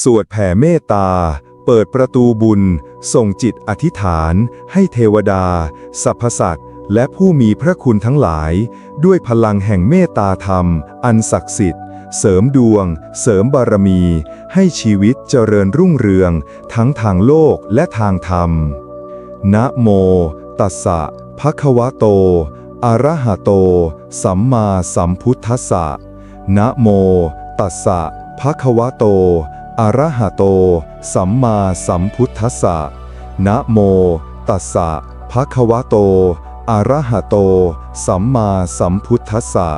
สวดแผ่เมตตา เปิดประตูบุญ ส่งจิตอธิษฐาน ให้เทวดา สรรพสัตว์ และผู้มีพระคุณทั้งหลาย ด้วยพลังแห่งเมตตาธรรม อันศักดิ์สิทธิ์ เสริมดวง เสริมบารมี ให้ชีวิตเจริญรุ่งเรือง ทั้งทางโลกและทางธรรม นะโม ตัสสะภะคะวะโต อะระหะโต สัมมาสัมพุทธัสสะนะโม ตัสสะภะคะวะโต อะระหะโต สัมมาสัมพุทธัสสะ นะโม ตัสสะภะคะวะโต อะระหะโต สัมมาสัมพุทธัสสะ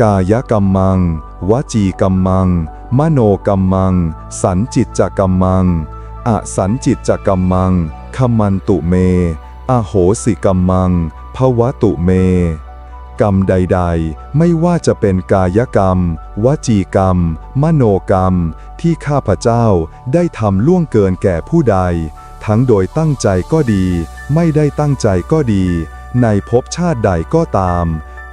กายกรรมัง วจีกรรมัง มโนกรรมัง สันจิตจกรรมัง อสันจิตจกรรมังขมันตุเม อโหสิกรรมังภวตุเม กรรมใด ๆ ไม่ว่าจะเป็นกายกรรม วจีกรรม มโนกรรม ที่ข้าพเจ้าได้ทำล่วงเกินแก่ผู้ใด ทั้งโดยตั้งใจก็ดี ไม่ได้ตั้งใจก็ดี ในภพชาติใดก็ตาม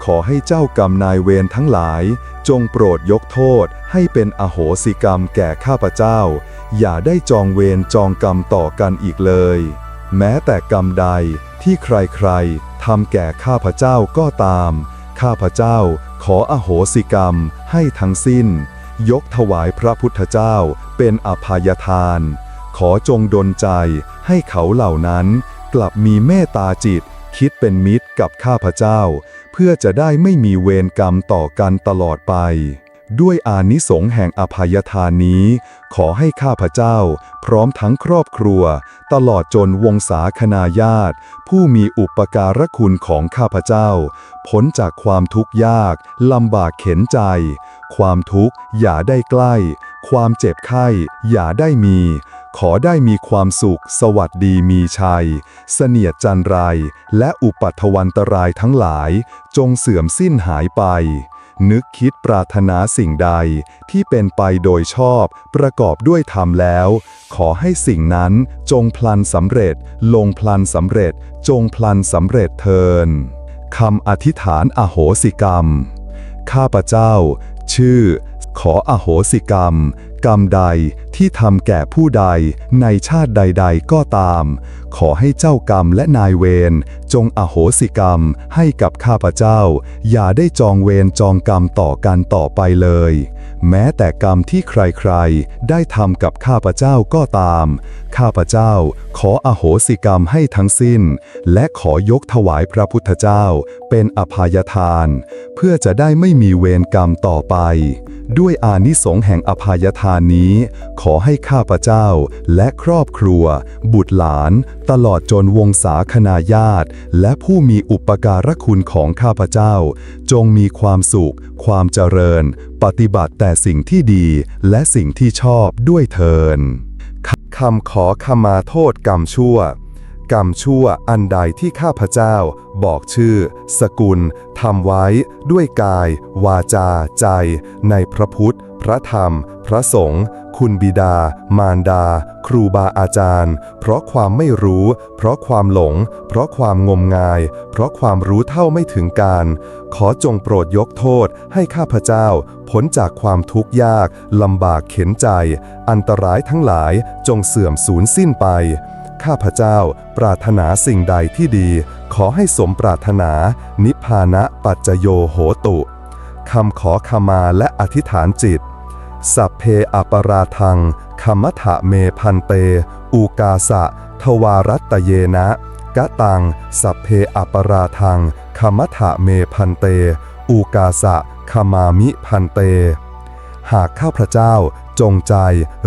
ขอให้เจ้ากรรมนายเวรทั้งหลาย จงโปรดยกโทษให้เป็นอโหสิกรรมแก่ข้าพเจ้า อย่าได้จองเวรจองกรรมต่อกันอีกเลย แม้แต่กรรมใดที่ใครๆ ทำแก่ข้าพเจ้าก็ตาม ข้าพเจ้าขออโหสิกรรมให้ทั้งสิ้น ยกถวายพระพุทธเจ้าเป็นอภัยทาน ขอจงดลใจให้เขาเหล่านั้นกลับมีเมตตาจิตคิดเป็นมิตรกับข้าพเจ้า เพื่อจะได้ไม่มีเวรกรรมต่อกันตลอดไป ด้วยอานิสงส์แห่งอภัยทานนี้ ขอให้ข้าพเจ้า พร้อมทั้งครอบครัว ตลอดจนวงศาคณาญาติ ผู้มีอุปการะคุณของข้าพเจ้าพ้นจากความทุกข์ยากลำบากเข็นใจ ความทุกข์อย่าได้ใกล้ ความเจ็บไข้อย่าได้มี ขอได้มีความสุข สวัสดีมีชัย เสนียดจันไร และอุปัทวันตรายทั้งหลาย จงเสื่อมสิ้นหายไป นึกคิดปรารถนาสิ่งใดที่เป็นไปโดยชอบ ประกอบด้วยธรรมแล้ว ขอให้สิ่งนั้นจงพลันสำเร็จ ลงพลันสำเร็จ จงพลันสำเร็จเทินคำอธิษฐานอโหสิกรรม ข้าพเจ้า ชื่อ ขออโหสิกรรมกรรมใดที่ทำแก่ผู้ใดในชาติใด ๆ ก็ตาม ขอให้เจ้ากรรมและนายเวรจงอโหสิกรรมให้กับข้าพเจ้า อย่าได้จองเวรจองกรรมต่อกันต่อไปเลย แม้แต่กรรมที่ใครๆ ได้ทำกับข้าพเจ้าก็ตาม ข้าพเจ้าขออโหสิกรรมให้ทั้งสิ้น และขอยกถวายพระพุทธเจ้าเป็นอภัยทาน เพื่อจะได้ไม่มีเวรกรรมต่อไป ด้วยอานิสงส์แห่งอภัยทานนี้ ขอให้ข้าพเจ้าและครอบครัว บุตรหลาน ตลอดจนวงศาคณาญาติ และผู้มีอุปการะคุณของข้าพเจ้า จงมีความสุข ความเจริญ ปฏิบัติแต่สิ่งที่ดีและสิ่งที่ชอบด้วยเทินคำขอขมาโทษกรรมชั่ว กรรมชั่วอันใดที่ข้าพเจ้า บอกชื่อ สกุลทำไว้ ด้วยกาย วาจา ใจ ในพระพุทธ พระธรรม พระสงฆ์คุณบิดา มารดา ครูบาอาจารย์ เพราะความไม่รู้ เพราะความหลง เพราะความงมงาย เพราะความรู้เท่าไม่ถึงการ ขอจงโปรดยกโทษให้ข้าพเจ้าพ้นจากความทุกข์ยากลำบากเข็นใจ อันตรายทั้งหลายจงเสื่อมสูญสิ้นไปข้าพเจ้าปรารถนาสิ่งใดที่ดี ขอให้สมปรารถนา นิพพานะปัจจโยโหตุ คำขอขมาและอธิษฐานจิต สัพเพอปราทังคมถะเมพันเต อูกาสะ ทวารัตตเยนะกะตัง สัพเพอปราทังคมถะเมพันเต อูกาสะขมามิพันเต หากข้าพระเจ้าจงใจ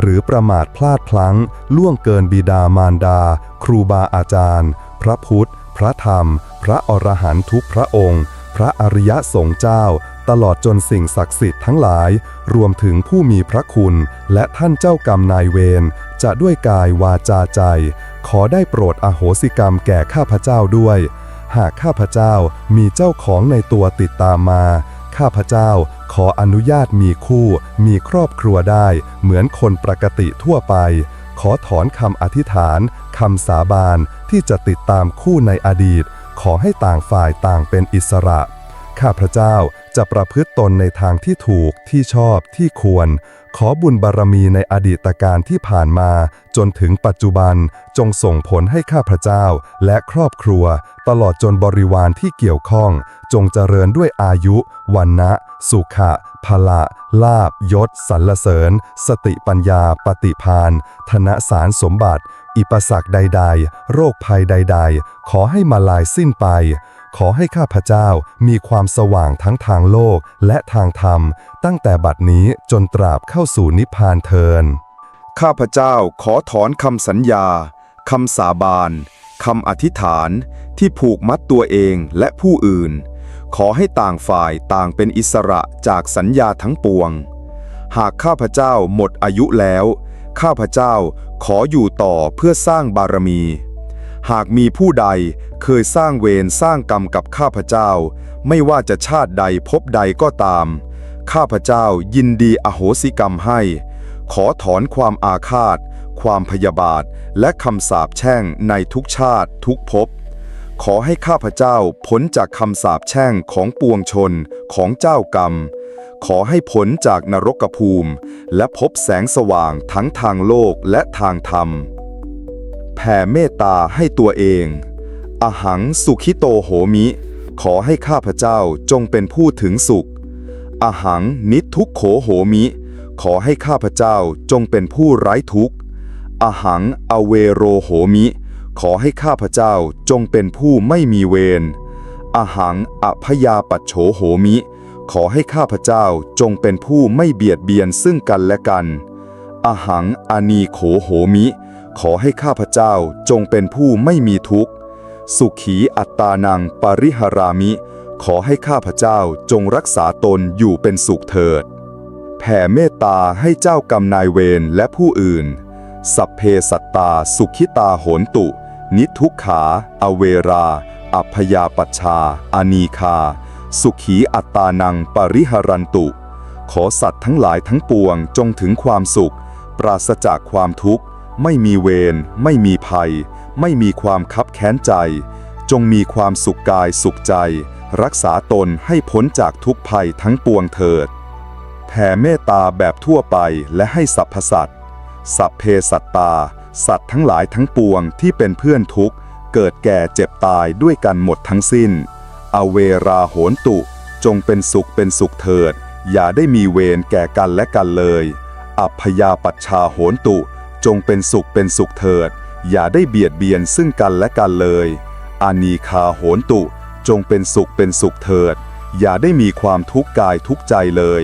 หรือประมาทพลาดพลั้ง ล่วงเกินบิดามารดา ครูบาอาจารย์ พระพุทธ พระธรรม พระอรหันตุกพระองค์ พระอริยสงฆ์เจ้า ตลอดจนสิ่งศักดิ์สิทธิ์ทั้งหลาย รวมถึงผู้มีพระคุณ และท่านเจ้ากรรมนายเวรจะด้วยกายวาจาใจ ขอได้โปรดอโหสิกรรมแก่ข้าพเจ้าด้วย หากข้าพเจ้ามีเจ้าของในตัวติดตามมา ข้าพเจ้าขออนุญาตมีคู่ มีครอบครัวได้ เหมือนคนปกติทั่วไป ขอถอนคำอธิษฐานคำสาบานที่จะติดตามคู่ในอดีต ขอให้ต่างฝ่ายต่างเป็นอิสระข้าพเจ้า จะประพฤติตนในทางที่ถูกที่ชอบที่ควร ขอบุญบารมีในอดีตการที่ผ่านมา จนถึงปัจจุบันจงส่งผลให้ข้าพเจ้าและครอบครัว ตลอดจนบริวารที่เกี่ยวข้อง จงเจริญด้วยอายุวันนะสุขะพละลาบยศสรรเสริญ สติปัญญาปฏิพานธนสารสมบัติ อิปสรรคใด ๆ โรคภัยใด ๆ ขอให้มาลายสิ้นไป ขอให้ข้าพเจ้ามีความสว่างทั้งทางโลกและทางธรรม ตั้งแต่บัดนี้จนตราบเข้าสู่นิพพานเทิน ข้าพเจ้าขอถอนคำสัญญาคำสาบานคำอธิษฐานที่ผูกมัดตัวเองและผู้อื่น ขอให้ต่างฝ่ายต่างเป็นอิสระจากสัญญาทั้งปวง หากข้าพเจ้าหมดอายุแล้ว ข้าพเจ้าขออยู่ต่อเพื่อสร้างบารมี หากมีผู้ใดเคยสร้างเวรสร้างกรรมกับข้าพเจ้า ไม่ว่าจะชาติใดภพใดก็ตาม ข้าพเจ้ายินดีอโหสิกรรมให้ ขอถอนความอาฆาต ความพยาบาท และคำสาปแช่งในทุกชาติทุกภพขอให้ข้าพเจ้าพ้นจากคำสาปแช่งของปวงชนของเจ้ากรรม ขอให้พ้นจากนรกภูมิ และพบแสงสว่างทั้งทางโลกและทางธรรม แผ่เมตตาให้ตัวเอง อหังสุขิโตโหมิ ขอให้ข้าพเจ้าจงเป็นผู้ถึงสุข อหังนิทุกโขโหมิ ขอให้ข้าพเจ้าจงเป็นผู้ไร้ทุกข์ อหังอเวโรโหมิ ขอให้ข้าพเจ้าจงเป็นผู้ไม่มีเวร อหังอพยาปัจโฉโหมิ ขอให้ข้าพเจ้าจงเป็นผู้ไม่เบียดเบียนซึ่งกันและกัน อหังอานีโขโหมิ ขอให้ข้าพเจ้าจงเป็นผู้ไม่มีทุกข์ สุขีอัตตานังปริหารามิ ขอให้ข้าพเจ้าจงรักษาตนอยู่เป็นสุขเถิด แผ่เมตตาให้เจ้ากรรมนายเวรและผู้อื่น สัพเพสัตตาสุขิตาโหนตุ นิทุกขา อเวรา อัพยาปัชชา อานีคา สุขีอัตตานังปริหารันตุ ขอสัตว์ทั้งหลายทั้งปวงจงถึงความสุข ปราศจากความทุกข์ ไม่มีเวร ไม่มีภัย ไม่มีความคับแค้นใจ จงมีความสุขกายสุขใจ รักษาตนให้พ้นจากทุกภัยทั้งปวงเถิด แผ่เมตตาแบบทั่วไปและให้สรรพสัตว์ สัพเพสัตตา สัตว์ทั้งหลายทั้งปวงที่เป็นเพื่อนทุกข์ เกิดแก่เจ็บตายด้วยกันหมดทั้งสิ้น อเวราโหนตุ จงเป็นสุขเป็นสุขเถิด อย่าได้มีเวรแก่กันและกันเลย อัพยาปัชชาโหนตุ จงเป็นสุขเป็นสุขเถิด อย่าได้เบียดเบียนซึ่งกันและกันเลย อานีคาโหนตุ จงเป็นสุขเป็นสุขเถิด อย่าได้มีความทุกข์กายทุกใจเลย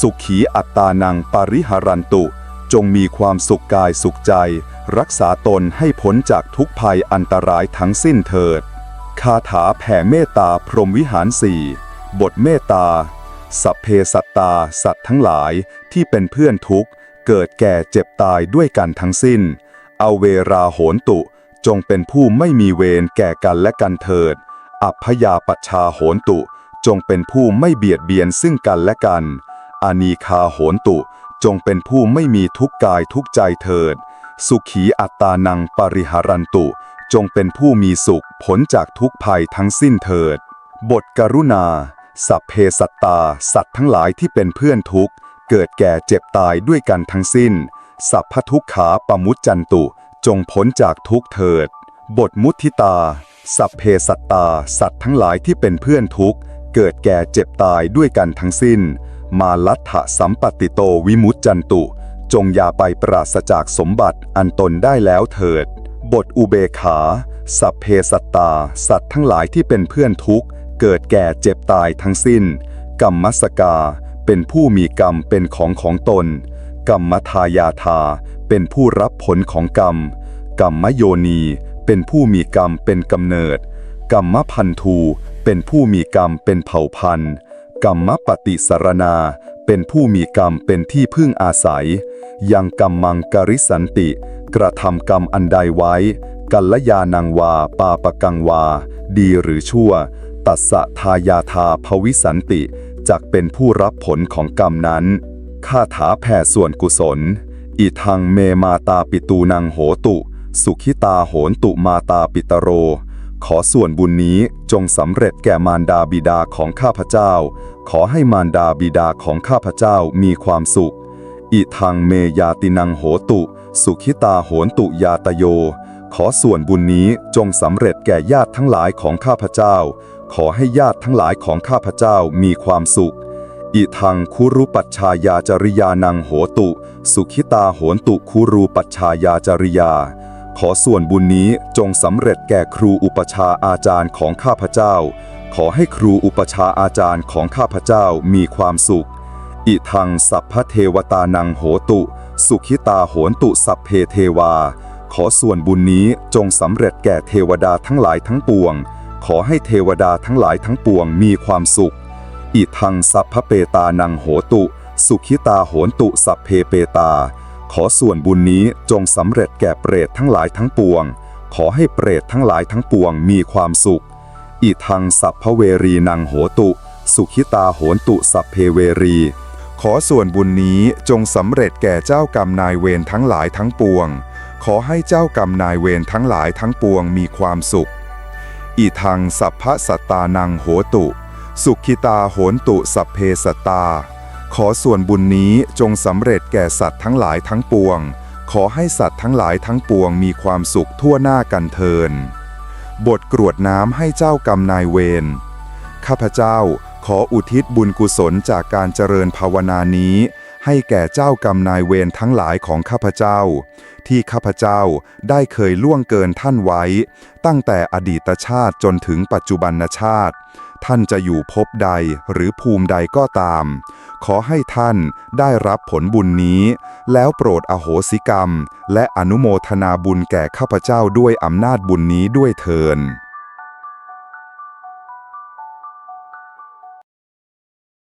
สุขขีอัตตานังปริหารันตุ จงมีความสุขกายสุขใจ รักษาตนให้พ้นจากทุกภัยอันตรายทั้งสิ้นเถิด คาถาแผ่เมตตาพรหมวิหารสี่บทเมตตาสัพเพสัตตาสัตว์ทั้งหลายที่เป็นเพื่อนทุกข์ เกิดแก่เจ็บตายด้วยกันทั้งสิ้น เอาเวราโหนตุ จงเป็นผู้ไม่มีเวรแก่กันและกันเถิด อัพยาปัชชาโหนตุ จงเป็นผู้ไม่เบียดเบียนซึ่งกันและกัน อานีคาโหนตุ จงเป็นผู้ไม่มีทุกข์กายทุกใจเถิด สุขีอัตตานังปริหารันตุ จงเป็นผู้มีสุขพ้นจากทุกภัยทั้งสิ้นเถิด บทกรุณา สัพเพสัตตา สัตว์ทั้งหลายที่เป็นเพื่อนทุกข์ เกิดแก่เจ็บตายด้วยกันทั้งสิ้น สัพพทุกขาปมุจจันตุ จงพ้นจากทุกเถิด บทมุทิตา สัพเพสัตตา สัตว์ทั้งหลายที่เป็นเพื่อนทุกข์เกิดแก่เจ็บตายด้วยกันทั้งสิ้น มาลัตถะสัมปติโตวิมุตจันตุ จงอย่าไปปราศจากสมบัติอันตนได้แล้วเถิด บทอุเบขา สัพเพสัตตา สัตว์ทั้งหลายที่เป็นเพื่อนทุกข์เกิดแก่เจ็บตายทั้งสิ้น กรรมมัสกา เป็นผู้มีกรรมเป็นของของตน กรรมทายาทา เป็นผู้รับผลของกรรม กรรมโยนี เป็นผู้มีกรรมเป็นกำเนิด กรรมพันธูเป็นผู้มีกรรมเป็นเผ่าพันธุ์ กรรมปฏิสารนา เป็นผู้มีกรรมเป็นที่พึ่งอาศัย ยังกรรมังกริสันติ กระทำกรรมอันใดไว้ กัลยานังวา ปาปกังวา ดีหรือชั่ว ตัสสะทายาทาภวิสันติ จักเป็นผู้รับผลของกรรมนั้นคาถาแผ่ส่วนกุศล อิทังเมมาตาปิตูนังโหตุ สุขิตาโหนตุมาตาปิตโร ขอส่วนบุญนี้จงสำเร็จแก่มารดาบิดาของข้าพเจ้า ขอให้มารดาบิดาของข้าพเจ้ามีความสุข อิทังเมยาตินังโหตุ สุขิตาโหนตุยาตโย ขอส่วนบุญนี้จงสำเร็จแก่ญาติทั้งหลายของข้าพเจ้า ขอให้ญาติทั้งหลายของข้าพเจ้ามีความสุข อิทังคุรุปัชชายาจริยานังโหตุ สุขิตาโหนตุคุรูปัชชายาจริยา ขอส่วนบุญนี้จงสำเร็จแก่ครูอุปชาอาจารย์ของข้าพเจ้า ขอให้ครูอุปชาอาจารย์ของข้าพเจ้ามีความสุข อิทังสัพพเทวตานังโหตุ สุขิตาโหนตุสัพเพเทวา ขอส่วนบุญนี้จงสำเร็จแก่เทวดาทั้งหลายทั้งปวง ขอให้เทวดาทั้งหลายทั้งปวงมีความสุข อิทังสัพพเปตานังโหตุ สุขิตาโหนตุสัพเพเปตา ขอส่วนบุญนี้จงสำเร็จแก่เปรตทั้งหลายทั้งปวง ขอให้เปรตทั้งหลายทั้งปวงมีความสุข อิทังสัพพเวรีนังโหตุ สุขิตาโหนตุสัพเพเวรีขอส่วนบุญนี้จงสำเร็จแก่เจ้ากรรมนายเวรทั้งหลายทั้งปวง ขอให้เจ้ากรรมนายเวรทั้งหลายทั้งปวงมีความสุข อีทังสัพพสัตตานังโหตุ สุขิตาโหนตุสัพเพสตตา ขอส่วนบุญนี้จงสำเร็จแก่สัตว์ทั้งหลายทั้งปวง ขอให้สัตว์ทั้งหลายทั้งปวงมีความสุขทั่วหน้ากันเทิน บทกรวดน้ำให้เจ้ากรรมนายเวร ข้าพเจ้าขออุทิศบุญกุศลจากการเจริญภาวนานี้ ให้แก่เจ้ากรรมนายเวรทั้งหลายของข้าพเจ้า ที่ข้าพเจ้าได้เคยล่วงเกินท่านไว้ ตั้งแต่อดีตชาติจนถึงปัจจุบันชาติ ท่านจะอยู่ภพใดหรือภูมิใดก็ตาม ขอให้ท่านได้รับผลบุญนี้ แล้วโปรดอโหสิกรรม และอนุโมทนาบุญแก่ข้าพเจ้าด้วยอำนาจบุญนี้ด้วยเทิน